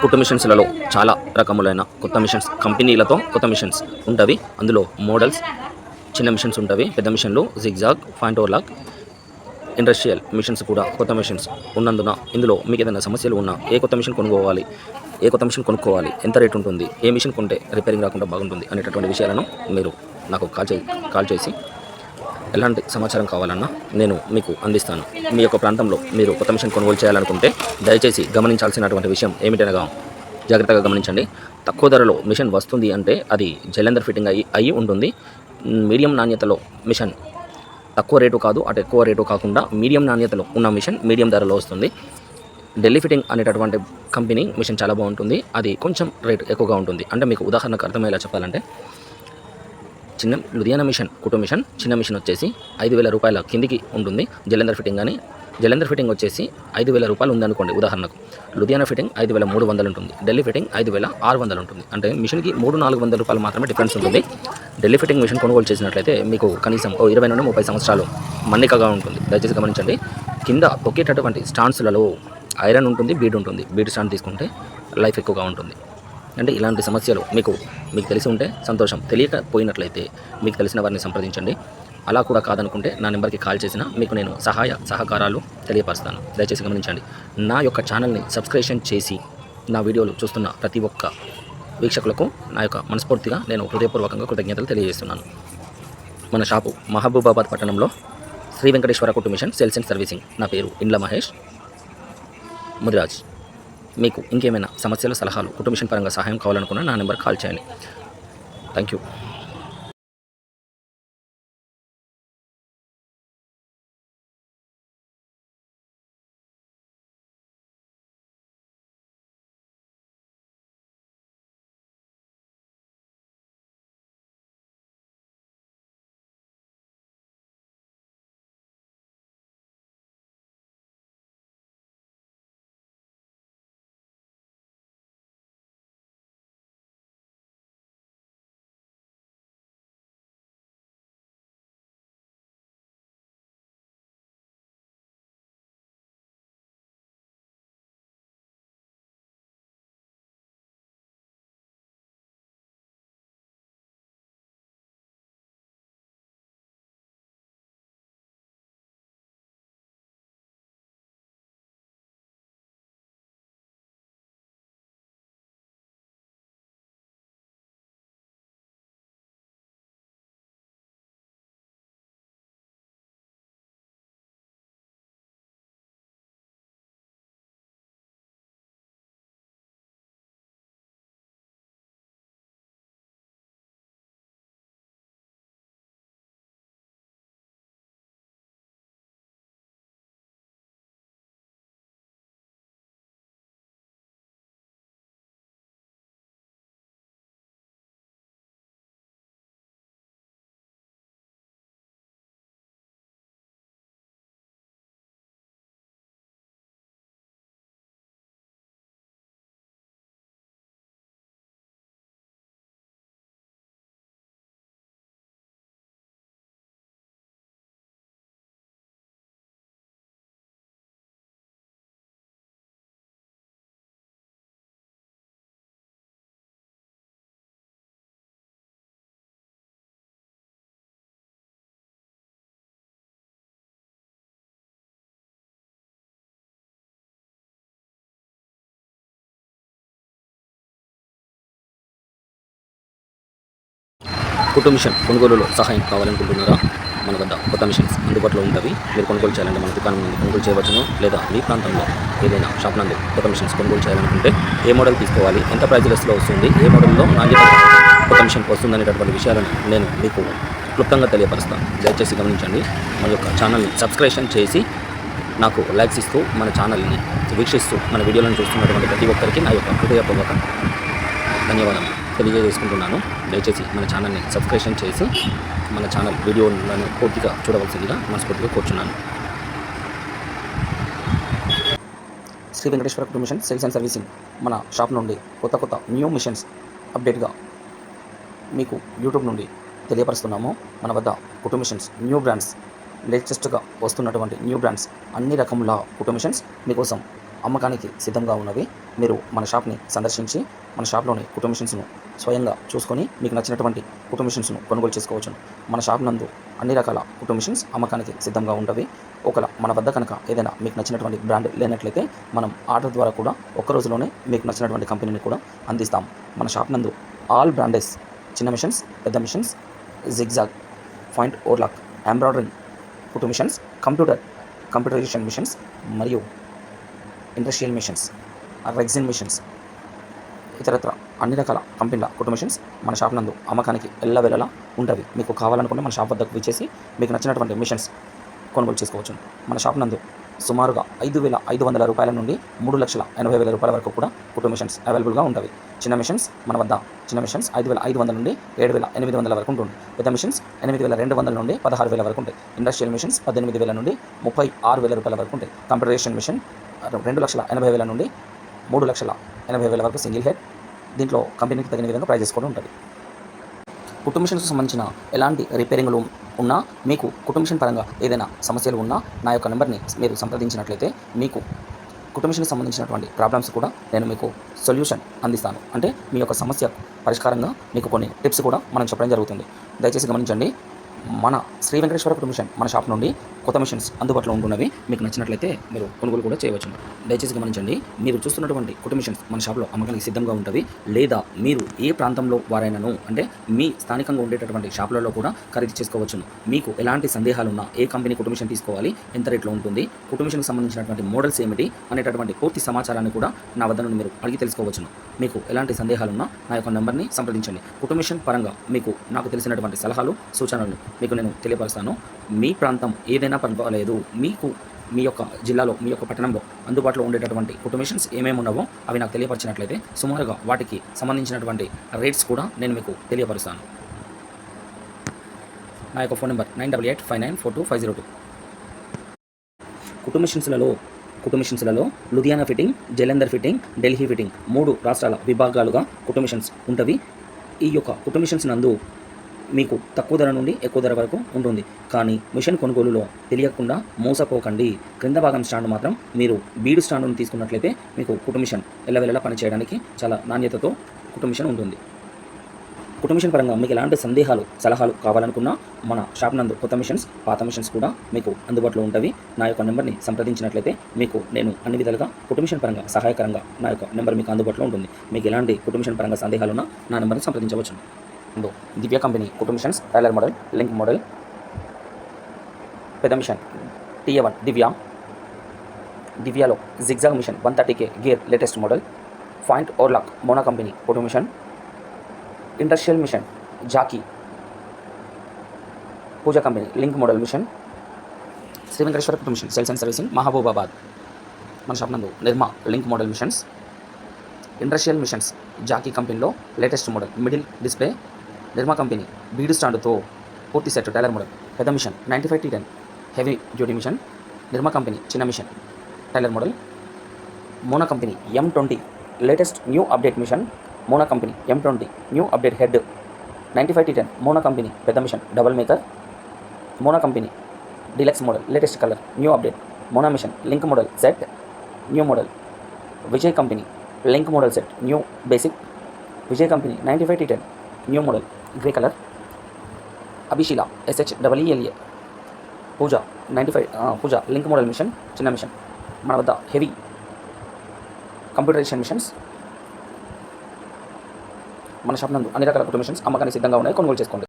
కుట్టు మిషన్స్లలో చాలా రకములైన కొత్త మిషన్స్ కంపెనీలతో కొత్త మిషన్స్ ఉంటవి. అందులో మోడల్స్ చిన్న మిషన్స్ ఉంటవి పెద్ద మిషన్లు జిగ్జాగ్ ఫాంట్ ఇండస్ట్రియల్ మిషన్స్ కూడా కొత్త మిషన్స్ ఉన్నందున ఇందులో మీకు ఏదైనా సమస్యలు ఉన్నా ఏ కొత్త మిషన్ కొనుక్కోవాలి ఏ కొత్త మిషన్ కొనుక్కోవాలి ఎంత రేట్ ఉంటుంది ఏ మిషన్ కొంటే రిపేరింగ్ రాకుండా బాగుంటుంది అనేటటువంటి విషయాలను మీరు నాకు కాల్ చే కాల్ చేసి ఎలాంటి సమాచారం కావాలన్నా నేను మీకు అందిస్తాను. మీ యొక్క ప్రాంతంలో మీరు కొత్త మిషన్ కొనుగోలు చేయాలనుకుంటే దయచేసి గమనించాల్సినటువంటి విషయం ఏమిటనగా జాగ్రత్తగా గమనించండి. తక్కువ ధరలో మిషన్ వస్తుంది అంటే అది జలంధర్ ఫిట్టింగ్ అయ్యి అయి ఉంటుంది. మీడియం నాణ్యతలో మిషన్ తక్కువ రేటు కాదు అటు ఎక్కువ రేటు కాకుండా మీడియం నాణ్యతలో ఉన్న మిషన్ మీడియం ధరలో వస్తుంది. ఢిల్లీ ఫిట్టింగ్ అనేటటువంటి కంపెనీ మిషన్ చాలా బాగుంటుంది. అది కొంచెం రేట్ ఎక్కువగా ఉంటుంది. అంటే మీకు ఉదాహరణకు అర్థమయ్యేలా చెప్పాలంటే చిన్న లుధియానా మిషన్ కుటుంబ మిషన్ చిన్న మిషన్ వచ్చేసి ఐదు వేల రూపాయల కిందికి ఉంటుంది. జలంధర్ ఫిట్టింగ్ కానీ జలంధర్ ఫిట్టింగ్ వచ్చేసి ఐదు వేల రూపాయలు ఉందనుకోండి ఉదాహరణకు. లుధియానా ఫిట్టింగ్ ఐదు వేల మూడు వందలు ఉంటుంది. ఢిల్లీ ఫిట్టింగ్ ఐదు వేల ఆరు వందలు ఉంటుంది. అంటే మిషన్కి మూడు నాలుగు వందల రూపాయలు మాత్రమే డిఫరెన్స్ ఉంటుంది. ఢిల్లీ ఫిట్టింగ్ మిషన్ కొనుగోలు చేసినట్లయితే మీకు కనీసం ఓ ఇరవై నుండి ముప్పై సంవత్సరాలు మన్నికగా ఉంటుంది. దయచేసి గమనించండి. కింద తొక్కేటటువంటి స్టాండ్స్లలో ఐరన్ ఉంటుంది బీడ్ ఉంటుంది. బీడ్ స్టాండ్ తీసుకుంటే లైఫ్ ఎక్కువగా ఉంటుంది. అంటే ఇలాంటి సమస్యలు మీకు మీకు తెలిసి ఉంటే సంతోషం. తెలియకపోయినట్లయితే మీకు తెలిసిన వారిని సంప్రదించండి. అలా కూడా కాదనుకుంటే నా నెంబర్కి కాల్ చేసిన మీకు నేను సహాయ సహకారాలు తెలియపరుస్తాను. దయచేసి గమనించండి. నా యొక్క ఛానల్ని సబ్స్క్రిప్షన్ చేసి నా వీడియోలు చూస్తున్న ప్రతి ఒక్క వీక్షకులకు నా యొక్క మనస్ఫూర్తిగా నేను హృదయపూర్వకంగా కృతజ్ఞతలు తెలియజేస్తున్నాను. మన షాపు మహబూబాబాద్ పట్టణంలో శ్రీ వెంకటేశ్వర కుటుంబ మిషన్ సేల్స్ అండ్ సర్వీసింగ్. నా పేరు ఇండ్ల మహేష్. ముదిరాజ్. మీకు ఇంకేమైనా సమస్యలు సలహాలు కుటుంబ పరంగా సహాయం కావాలనుకున్నా నా నెంబర్ కాల్ చేయండి. Thank you. కుటుంబ మిషన్ కొనుగోలులో సహాయం కావాలనుకుంటున్నారా? మన వద్ద కొత్త మిషన్స్ అందుబాటులో ఉంటాయి. మీరు కొనుగోలు చేయాలంటే మన దుకాణం నుండి కొనుగోలు చేయవచ్చును లేదా మీ ప్రాంతంలో ఏదైనా షాప్ నందు కొత్త మిషన్స్ కొనుగోలు చేయాలనుకుంటే ఏ మోడల్ తీసుకోవాలి? ఎంత ప్రైజ్ లెస్లో వస్తుంది? ఏ మోడల్లో నాణ్యత కొత్త మిషన్ వస్తుందనేటటువంటి విషయాలను నేను మీకు క్లుప్తంగా తెలియపరుస్తాను. దయచేసి గమనించండి. మన యొక్క ఛానల్ని సబ్స్క్రిప్షన్ చేసి నాకు లైక్స్ ఇస్తూ మన ఛానల్ని వీక్షిస్తూ మన వీడియోలను చూస్తున్నటువంటి ప్రతి ఒక్కరికి నా యొక్క హృదయపూర్వక ధన్యవాదాలు తెలియజేసుకుంటున్నాను. దయచేసి మన ఛానల్ని సబ్స్క్రిప్షన్ చేసి మన ఛానల్ వీడియోలను పూర్తిగా చూడవలసిందిగా మనస్ఫూర్తిగా కూర్చున్నాను. శ్రీ వెంకటేశ్వర కుటుంబ మిషన్ సేల్స్ అండ్ సర్వీసింగ్ మన షాప్ నుండి కొత్త కొత్త న్యూ మిషన్స్ అప్డేట్గా మీకు యూట్యూబ్ నుండి తెలియపరుస్తున్నాము. మన వద్ద కుటుంబ మిషన్స్ న్యూ బ్రాండ్స్ లేటెస్ట్గా వస్తున్నటువంటి న్యూ బ్రాండ్స్ అన్ని రకముల కుటుంబ మిషన్స్ మీకోసం అమ్మకానికి సిద్ధంగా ఉన్నవి. మీరు మన షాప్ని సందర్శించి మన షాప్లోని కుటుంబ మిషన్స్ను స్వయంగా చూసుకొని మీకు నచ్చినటువంటి కుటుంబ మిషన్స్ను కొనుగోలు చేసుకోవచ్చు. మన షాప్ నందు అన్ని రకాల కుటుంబ మిషన్స్ అమ్మకానికి సిద్ధంగా ఉంటవి ఒకవేళ మన వద్ద కనుక ఏదైనా మీకు నచ్చినటువంటి బ్రాండ్ లేనట్లయితే మనం ఆర్డర్ ద్వారా కూడా ఒక్క రోజులోనే మీకు నచ్చినటువంటి కంపెనీని కూడా అందిస్తాం. మన షాప్ నందు ఆల్ బ్రాండెస్ చిన్న మిషన్స్ పెద్ద machines zigzag point overlock embroidering కుటుంబ మిషన్స్ కంప్యూటర్ కంప్యూటరైజేషన్ మిషన్స్ మరియు ఇండస్ట్రియల్ మిషన్స్ రెగ్జిన్ మిషన్స్ ఇతరత్ర అన్ని రకాల కంపెనీల కుటుంబ మిషన్స్ మన షాప్ నందు అమ్మకానికి ఎల్లవెల్లలా ఉంటుంది మీకు కావాలనుకుంటే మన షాప్ వద్దకు విచ్చేసి మీకు నచ్చినటువంటి మిషన్స్ కొనుగోలు చేసుకోవచ్చు. మన షాప్ నందు సుమారుగా ఐదు వేల ఐదు వందల రూపాయల నుండి మూడు లక్షల ఎనభై వేల రూపాయల వరకు కూడా కుటుంబ మిషన్స్ అవైలబుల్గా ఉంటాయి చిన్న మిషన్స్ మన వద్ద. చిన్న మిషన్స్ ఐదు వేల ఐదు వందల నుండి ఏడు వేల ఎనిమిది వందల వరకు ఉంటుంది. పెద్ద మిషన్స్ ఎనిమిది వేల రెండు వందల నుండి పదహారు వేల వరకు ఉంటాయి. ఇండస్ట్రియల్ మిషన్స్ పద్దెనిమిది వేల నుండి ముప్పై ఆరు వేల రూపాయల వరకు ఉంటాయి. కంప్యూటరేషన్ మిషన్ రెండు లక్షల ఎనభై వేల నుండి మూడు లక్షల ఎనభై వేల వరకు సింగిల్ హెడ్ దీంట్లో కంపెనీకి తగిన విధంగా ప్రైజెస్ కూడా ఉంటుంది. కుటుంబ మిషన్స్ సంబంధించిన ఎలాంటి రిపేరింగ్లు ఉన్నా మీకు కుటుంబ మిషన్ పరంగా ఏదైనా సమస్యలు ఉన్నా నా యొక్క నెంబర్ని మీరు సంప్రదించినట్లయితే మీకు కుటుంబ మిషన్కి సంబంధించినటువంటి ప్రాబ్లమ్స్ కూడా నేను మీకు సొల్యూషన్ అందిస్తాను. అంటే మీ యొక్క సమస్య పరిష్కారంగా మీకు కొన్ని టిప్స్ కూడా మనం చెప్పడం జరుగుతుంది. దయచేసి గమనించండి. మన శ్రీ వెంకటేశ్వర కుటుంబ మిషన్ మన షాప్ నుండి కొత్త మిషన్స్ అందుబాటులో ఉంటున్నవి. మీకు నచ్చినట్లయితే మీరు కొనుగోలు కూడా చేయవచ్చు దయచేసి గమనించండి మీరు చూస్తున్నటువంటి కొత్త మిషన్స్ మన షాప్లో అమ్మకానికి సిద్ధంగా ఉంటవి. లేదా మీరు ఏ ప్రాంతంలో వారైనను అంటే మీ స్థానికంగా ఉండేటటువంటి షాపులలో కూడా ఖరీదు చేసుకోవచ్చును. మీకు ఎలాంటి సందేహాలు ఉన్నా ఏ కంపెనీ కుటుంబ మిషన్ తీసుకోవాలి ఎంత రేట్లో ఉంటుంది కుటుంబ మిషన్కి సంబంధించినటువంటి మోడల్స్ ఏమిటి అనేటటువంటి పూర్తి సమాచారాన్ని కూడా నా వద్ద నుండి మీరు అడిగి తెలుసుకోవచ్చును. మీకు ఎలాంటి సందేహాలున్నా నా యొక్క నెంబర్ని సంప్రదించండి. కుటుంబ మిషన్ పరంగా మీకు నాకు తెలిసినటువంటి సలహాలు సూచనలు మీకు నేను తెలియపరుస్తాను. మీ ప్రాంతం ఏదైనా పర్వాలేదు. మీకు మీ యొక్క జిల్లాలో మీ యొక్క పట్టణంలో అందుబాటులో ఉండేటటువంటి కుటుంబేషన్స్ ఏమేమి ఉన్నావో అవి నాకు తెలియపరిచినట్లయితే సుమారుగా వాటికి సంబంధించినటువంటి రేట్స్ కూడా నేను మీకు తెలియపరుస్తాను. నా యొక్క phone number nine double eight five nine four two five zero two. కుటుంబ మిషన్స్లలో Ludhiana fitting Jalandhar fitting Delhi fitting మూడు రాష్ట్రాల విభాగాలుగా కుటుంబషన్స్ ఉంటవి. ఈ యొక్క కుటుంబషన్స్ నందు మీకు తక్కువ ధర నుండి ఎక్కువ ధర వరకు ఉంటుంది. కానీ మిషన్ కొనుగోలులో తెలియకుండా మోసపోకండి. క్రింద భాగం స్టాండ్ మాత్రం మీరు బీడు స్టాండ్ను తీసుకున్నట్లయితే మీకు కుటుంబ మిషన్ ఎల్లవెల్లలా పనిచేయడానికి చాలా నాణ్యతతో కుటుంబ మిషన్ ఉంటుంది. కుటుంబ మిషన్ పరంగా మీకు ఎలాంటి సందేహాలు సలహాలు కావాలనుకున్నా మన షాప్ నందు కొత్త మిషన్స్ పాత మిషన్స్ కూడా మీకు అందుబాటులో ఉంటవి. నా యొక్క నెంబర్ని సంప్రదించినట్లయితే మీకు నేను అన్ని విధాలుగా కుటుంబ మిషన్ పరంగా సహాయకరంగా నా యొక్క నెంబర్ మీకు అందుబాటులో ఉంటుంది. మీకు ఎలాంటి కుటుంబ మిషన్ పరంగా సందేహాలున్నా నా నెంబర్ని సంప్రదించవచ్చు ఇందు దివ్య కంపెనీ కుటుంబ machines tailor model link model పెద్ద machine TA one Divya దివ్యాలో zigzag machine one thirty K gear latest model point overlock Mona company కుటుంబ machine industrial machine Juki Pooja company link model machine Sri Venkateswara కుటుంబ machine sales and servicing Mahabubabad మన shop నందు Nirma link model machines industrial machines Juki కంపెనీలో latest model middle display Nirma company bead స్టాండ్తో పూర్తి set tailor model పెద్ద machine ninety five T ten heavy duty machine Nirma company చిన్న machine tailor model Mona company M twenty latest new update machine Mona company M twenty new update head ninety five T ten Mona company పెద్ద machine double maker Mona company deluxe model latest colour new update Mona machine link model set new model Vijay company link model set new basic Vijay company ninety five T ten new model grey colour Abhishila SH WLA Pooja ninety five Pooja link model machine చిన్న machine మన వద్ద heavy computerisation machines మన shop నందు అన్ని రకాల కుటుంబ machines అమ్మకానికి సిద్ధంగా ఉన్నాయి కొనుగోలు చేసుకోండి